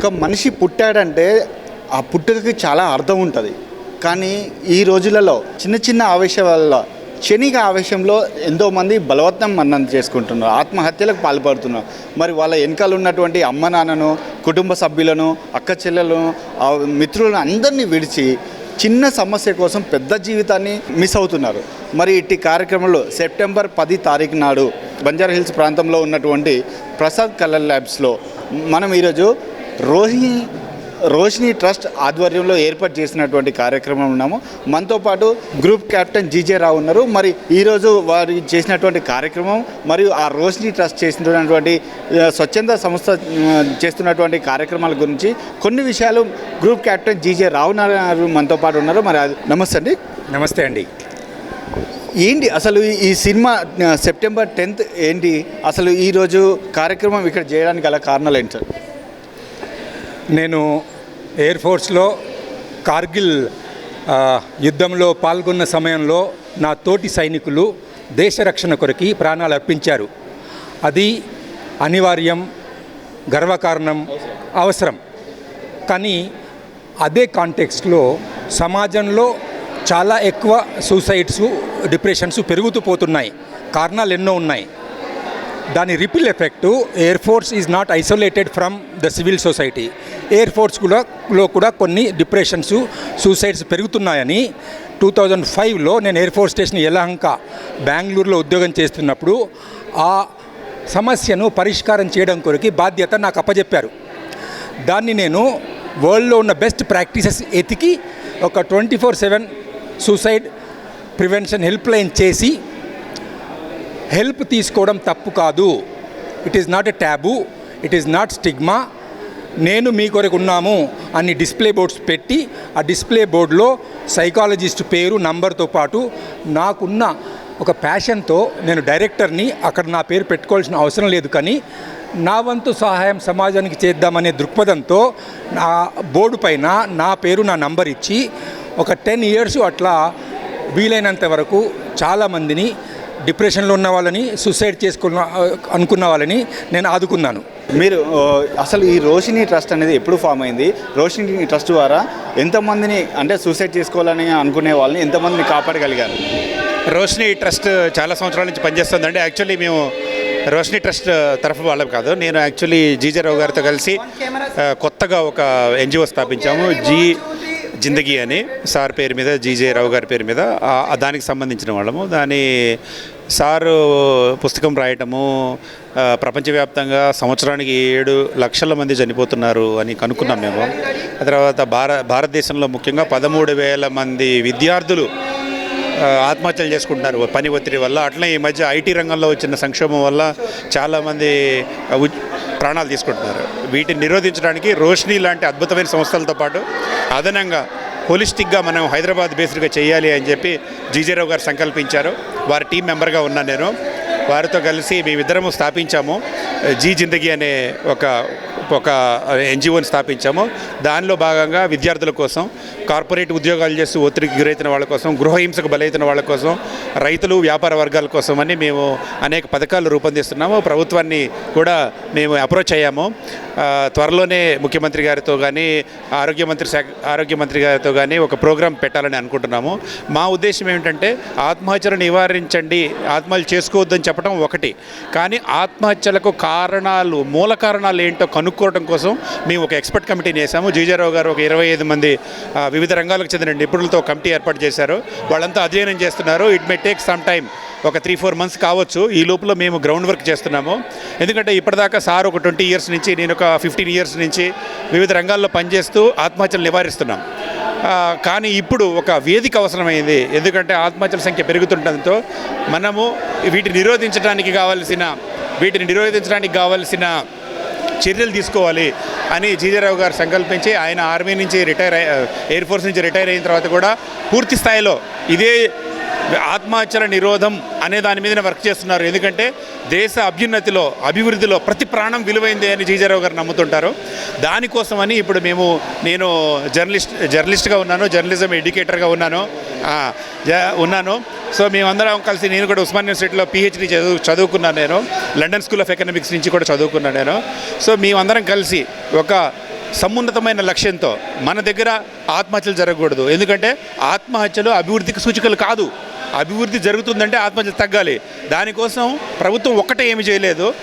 ఒక మనిషి పుట్టాడంటే ఆ పుట్టుకకి చాలా అర్థం ఉంటుంది. కానీ ఈ రోజులలో చిన్న చిన్న ఆవేశం వల్ల క్షణిక ఆవేశంలో ఎంతోమంది బలవత్నం మన్నం చేసుకుంటున్నారు ఆత్మహత్యలకు పాల్పడుతున్నారు. మరి వాళ్ళ వెనకాల ఉన్నటువంటి అమ్మ నాన్నను కుటుంబ సభ్యులను అక్క చెల్లెలను ఆ మిత్రులను అందరినీ విడిచి చిన్న సమస్య కోసం పెద్ద జీవితాన్ని మిస్ అవుతున్నారు. మరి ఇట్టి కార్యక్రమంలో సెప్టెంబర్ పది తారీఖు నాడు బంజారా హిల్స్ ప్రాంతంలో ఉన్నటువంటి ప్రసాద్ కలర్ ల్యాబ్స్లో మనం ఈరోజు రోహిణి రోషిని ట్రస్ట్ ఆధ్వర్యంలో ఏర్పాటు చేసినటువంటి కార్యక్రమం ఉన్నాము. మనతో పాటు గ్రూప్ కెప్టెన్ జీజే రావు ఉన్నారు. మరి ఈరోజు వారు చేసినటువంటి కార్యక్రమం మరియు ఆ రోషిని ట్రస్ట్ చేసినటువంటి స్వచ్ఛంద సంస్థ చేస్తున్నటువంటి కార్యక్రమాల గురించి కొన్ని విషయాలు గ్రూప్ కెప్టెన్ జీజే రావు మనతో పాటు ఉన్నారు. మరి నమస్తే అండి. నమస్తే అండి. ఏంటి అసలు ఈ- సినిమా సెప్టెంబర్ టెన్త్ ఏంటి? అసలు ఈరోజు కార్యక్రమం ఇక్కడ చేయడానికి గల కారణాలు ఏంటి సార్? నేను ఎయిర్ ఫోర్స్లో కార్గిల్ యుద్ధంలో పాల్గొన్న సమయంలో నా తోటి సైనికులు దేశ రక్షణ కొరకి ప్రాణాలు అర్పించారు. అది అనివార్యం గర్వకారణం అవసరం. కానీ అదే కాంటెక్స్ట్లో సమాజంలో చాలా ఎక్కువ సూసైడ్స్ డిప్రెషన్స్ పెరుగుతూ పోతున్నాయి. కారణాలు ఎన్నో ఉన్నాయి. దాని ripple effect air force is not isolated from the civil society air force కూడా లో కూడా కొన్ని డిప్రెషన్స్ సూసైడ్స్ పెరుగుతున్నాయని టూ థౌజండ్ ఫైవ్లో నేను ఎయిర్ ఫోర్స్ స్టేషన్ యలహంక బెంగళూరులో ఉద్యోగం చేస్తున్నప్పుడు ఆ సమస్యను పరిష్కారం చేయడం కొరకు బాధ్యత నాకు అప్పజెప్పారు. దాన్ని నేను వరల్డ్లో ఉన్న బెస్ట్ ప్రాక్టీసెస్ ఎతికి ఒక twenty four seven suicide prevention helpline చేసి హెల్ప్ తీసుకోవడం తప్పు కాదు. It is not a taboo it is not stigma నేను మీ కొరకు ఉన్నాము అని డిస్ప్లే బోర్డ్స్ పెట్టి ఆ డిస్ప్లే బోర్డులో సైకాలజిస్ట్ పేరు నంబర్తో పాటు నాకున్న ఒక ప్యాషన్తో నేను డైరెక్టర్ని అక్కడ నా పేరు పెట్టుకోవాల్సిన అవసరం లేదు కానీ నా వంతు సహాయం సమాజానికి చేద్దామనే దృక్పథంతో నా బోర్డు పైన నా పేరు నా నంబర్ ఇచ్చి ఒక టెన్ ఇయర్స్ అట్లా వీలైనంత వరకు చాలామందిని డిప్రెషన్లో ఉన్న వాళ్ళని సూసైడ్ చేసుకున్న అనుకున్న వాళ్ళని నేను ఆదుకున్నాను. మీరు అసలు ఈ రోషిని ట్రస్ట్ అనేది ఎప్పుడు ఫామ్ అయింది? రోషిని ట్రస్ట్ ద్వారా ఎంతమందిని అంటే సూసైడ్ చేసుకోవాలని అనుకునే వాళ్ళని ఎంతమందిని కాపాడగలిగారు? రోషిని ట్రస్ట్ చాలా సంవత్సరాల నుంచి పనిచేస్తుందండి. యాక్చువల్లీ మేము రోషిని ట్రస్ట్ తరఫు వాళ్ళం కాదు. నేను యాక్చువల్లీ జీజరావు గారితో కలిసి కొత్తగా ఒక ఎన్జిఓ స్థాపించాము. జీ జిందగీ అని సార్ పేరు మీద జీజే రావు గారి పేరు మీద దానికి సంబంధించిన వాళ్ళము. దాని సారు పుస్తకం రాయటము ప్రపంచవ్యాప్తంగా సంవత్సరానికి ఏడు లక్షల మంది చనిపోతున్నారు అని కనుక్కున్నాం మేము. ఆ తర్వాత భార భారతదేశంలో ముఖ్యంగా పదమూడు వేల మంది విద్యార్థులు ఆత్మహత్యలు చేసుకుంటున్నారు. పని ఒత్తిడి వల్ల అట్లనే ఈ మధ్య ఐటీ రంగంలో వచ్చిన సంక్షోభం వల్ల చాలామంది ఉ- ప్రాణాలు తీసుకుంటున్నారు. వీటిని నిరోధించడానికి రోషిని లాంటి అద్భుతమైన సంస్థలతో పాటు అదనంగా హోలిస్టిక్గా మనం హైదరాబాద్ బేస్డ్గా చేయాలి అని చెప్పి జీజేరావు గారు సంకల్పించారు. వారి టీం మెంబర్గా ఉన్నా నేను. వారితో కలిసి మేమిద్దరము స్థాపించాము. జీ జిందగీ అనే ఒక ఒక ఎన్జిఓని స్థాపించాము. దానిలో భాగంగా విద్యార్థుల కోసం కార్పొరేట్ ఉద్యోగాలు చేసి ఒత్తిడికి గురైతున్న వాళ్ళ కోసం గృహహింసకు బలైతున్న వాళ్ళ కోసం రైతులు వ్యాపార వర్గాల కోసం అని మేము అనేక పథకాలు రూపొందిస్తున్నాము. ప్రభుత్వాన్ని కూడా మేము అప్రోచ్ అయ్యాము. త్వరలోనే ముఖ్యమంత్రి గారితో కానీ ఆరోగ్య మంత్రి శాఖ ఆరోగ్య మంత్రి గారితో కానీ ఒక ప్రోగ్రాం పెట్టాలని అనుకుంటున్నాము. మా ఉద్దేశం ఏమిటంటే ఆత్మహత్యలు నివారించండి ఆత్మహత్యలు చేసుకోవద్దని చెప్పడం ఒకటి. కానీ ఆత్మహత్యలకు కారణాలు మూల కారణాలు ఏంటో కనుక్కోవడం కోసం మేము ఒక ఎక్స్పర్ట్ కమిటీని వేసాము జీజారావు గారు ఒక ఇరవై ఐదు మంది వివిధ రంగాలకు చెందిన నిపుణులతో కమిటీ ఏర్పాటు చేశారు. వాళ్ళంతా అధ్యయనం చేస్తున్నారు. It may take some time ఒక త్రీ ఫోర్ మంత్స్ కావచ్చు. ఈ లోపల మేము గ్రౌండ్ వర్క్ చేస్తున్నాము. ఎందుకంటే ఇప్పటిదాకా సార్ ఒక ట్వంటీ ఇయర్స్ నుంచి నేను ఒక ఫిఫ్టీన్ ఇయర్స్ నుంచి వివిధ రంగాల్లో పనిచేస్తూ ఆత్మహత్యలు నివారిస్తున్నాం. కానీ ఇప్పుడు ఒక వేదిక అవసరమైంది. ఎందుకంటే ఆత్మహత్యల సంఖ్య పెరుగుతుండటంతో మనము వీటిని నిరోధించడానికి కావలసిన వీటిని నిరోధించడానికి కావలసిన చర్యలు తీసుకోవాలి అని జీజరావు గారు సంకల్పించి ఆయన ఆర్మీ నుంచి రిటైర్ ఎయిర్ ఫోర్స్ నుంచి రిటైర్ అయిన తర్వాత కూడా పూర్తి స్థాయిలో ఇదే ఆత్మహత్యల నిరోధం అనే దాని మీద వర్క్ చేస్తున్నారు. ఎందుకంటే దేశ అభ్యున్నతిలో అభివృద్ధిలో ప్రతి ప్రాణం విలువైంది అని జీజారావు గారు నమ్ముతుంటారు. దానికోసమని ఇప్పుడు మేము నేను జర్నలిస్ట్ జర్నలిస్ట్గా ఉన్నాను జర్నలిజం ఎడ్యుకేటర్గా ఉన్నాను జ- ఉన్నాను. సో మేమందరం కలిసి నేను కూడా ఉస్మాన్ యూనివర్సిటీలో పిహెచ్డి చదువు చదువుకున్నాను నేను. లండన్ స్కూల్ ఆఫ్ ఎకనామిక్స్ నుంచి కూడా చదువుకున్నాను నేను. సో మేమందరం కలిసి ఒక సమున్నతమైన లక్ష్యంతో మన దగ్గర ఆత్మహత్యలు జరగకూడదు. ఎందుకంటే ఆత్మహత్యలు అభివృద్ధికి సూచికలు కాదు. అభివృద్ధి జరుగుతుందంటే ఆత్మహత్యలు తగ్గాలి. దానికోసం ప్రభుత్వం ఒక్కటే ఏమి చేయలేదు.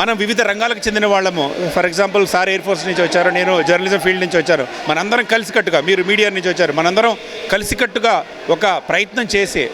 మనం వివిధ రంగాలకు చెందిన వాళ్ళము. For example sir air force నుంచి వచ్చారు నేను జర్నలిజం ఫీల్డ్ నుంచి వచ్చాను. మనందరం కలిసికట్టుగా మీరు మీడియా నుంచి వచ్చారు. మనందరం కలిసికట్టుగా ఒక ప్రయత్నం చేసి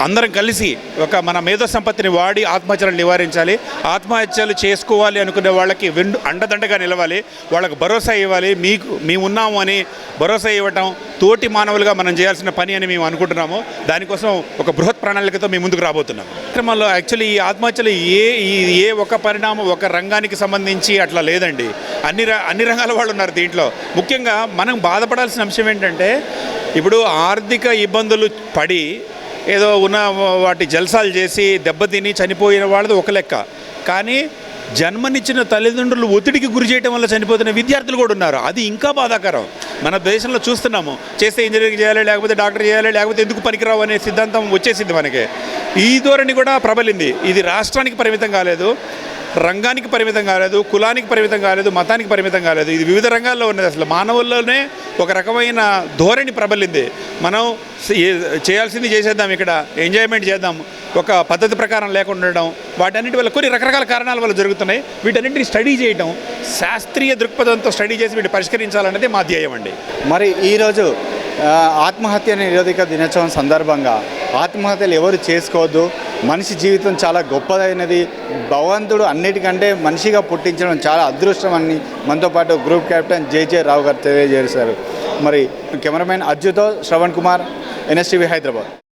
అందరం కలిసి ఒక మన మేధో సంపత్తిని వాడి ఆత్మహత్యలను నివారించాలి. ఆత్మహత్యలు చేసుకోవాలి అనుకునే వాళ్ళకి వెండు అండదండగా నిలవాలి. వాళ్ళకు భరోసా ఇవ్వాలి. మీకు మేము ఉన్నాము అని భరోసా ఇవ్వటం తోటి మానవులుగా మనం చేయాల్సిన పని అని మేము అనుకుంటున్నాము. దానికోసం ఒక బృహత్ ప్రణాళికతో మేము ముందుకు రాబోతున్నాం. క్రమంలో యాక్చువల్లీ ఈ ఆత్మహత్యలు ఏ ఈ ఏ ఒక పరిణామం ఒక రంగానికి సంబంధించి అట్లా లేదండి. అన్ని అన్ని రంగాల వాళ్ళు ఉన్నారు దీంట్లో. ముఖ్యంగా మనం బాధపడాల్సిన అంశం ఏంటంటే ఇప్పుడు ఆర్థిక ఇబ్బందులు పడి ఏదో ఉన్న వాటి జల్సాలు చేసి దెబ్బతిని చనిపోయిన వాళ్ళది ఒక లెక్క. కానీ జన్మనిచ్చిన తల్లిదండ్రులు ఒత్తిడికి గురి చేయడం వల్ల చనిపోతున్న విద్యార్థులు కూడా ఉన్నారు. అది ఇంకా బాధాకరం. మన దేశంలో చూస్తున్నాము చేస్తే ఇంజనీరింగ్ చేయాలి లేకపోతే డాక్టర్ చేయాలి లేకపోతే ఎందుకు పనికిరావు అనే సిద్ధాంతం వచ్చేసింది మనకి. ఈ ధోరణి కూడా ప్రబలింది. ఇది రాష్ట్రానికి పరిమితం కాలేదు. రంగానికి పరిమితం కాలేదు కులానికి పరిమితం కాలేదు మతానికి పరిమితం కాలేదు. ఇది వివిధ రంగాల్లో ఉన్నది. అసలు మానవుల్లోనే ఒక రకమైన ధోరణి ప్రబలింది. మనం చేయాల్సింది చేసేద్దాం ఇక్కడ ఎంజాయ్మెంట్ చేద్దాం. ఒక పద్ధతి ప్రకారం లేకుండా ఉండడం వాటన్నిటి వల్ల కొన్ని రకరకాల కారణాల వల్ల జరుగుతున్నాయి. వీటన్నింటిని స్టడీ చేయడం శాస్త్రీయ దృక్పథంతో స్టడీ చేసి వీటిని పరిష్కరించాలన్నది మా ధ్యేయం అండి. మరి ఈరోజు ఆత్మహత్య నిరోధక దినోత్సవం సందర్భంగా ఆత్మహత్యలు ఎవరు చేసుకోవద్దు? మనిషి జీవితం చాలా గొప్పదైనది. భగవంతుడు అన్నిటికంటే మనిషిగా పుట్టించడం చాలా అదృష్టం అని మనతో పాటు గ్రూప్ కెప్టెన్ జేజే రావు గారు తెలియజేశారు. మరి కెమెరామెన్ అర్జుతో శ్రవణ్ కుమార్ ఎన్ఎస్టీవీ హైదరాబాద్.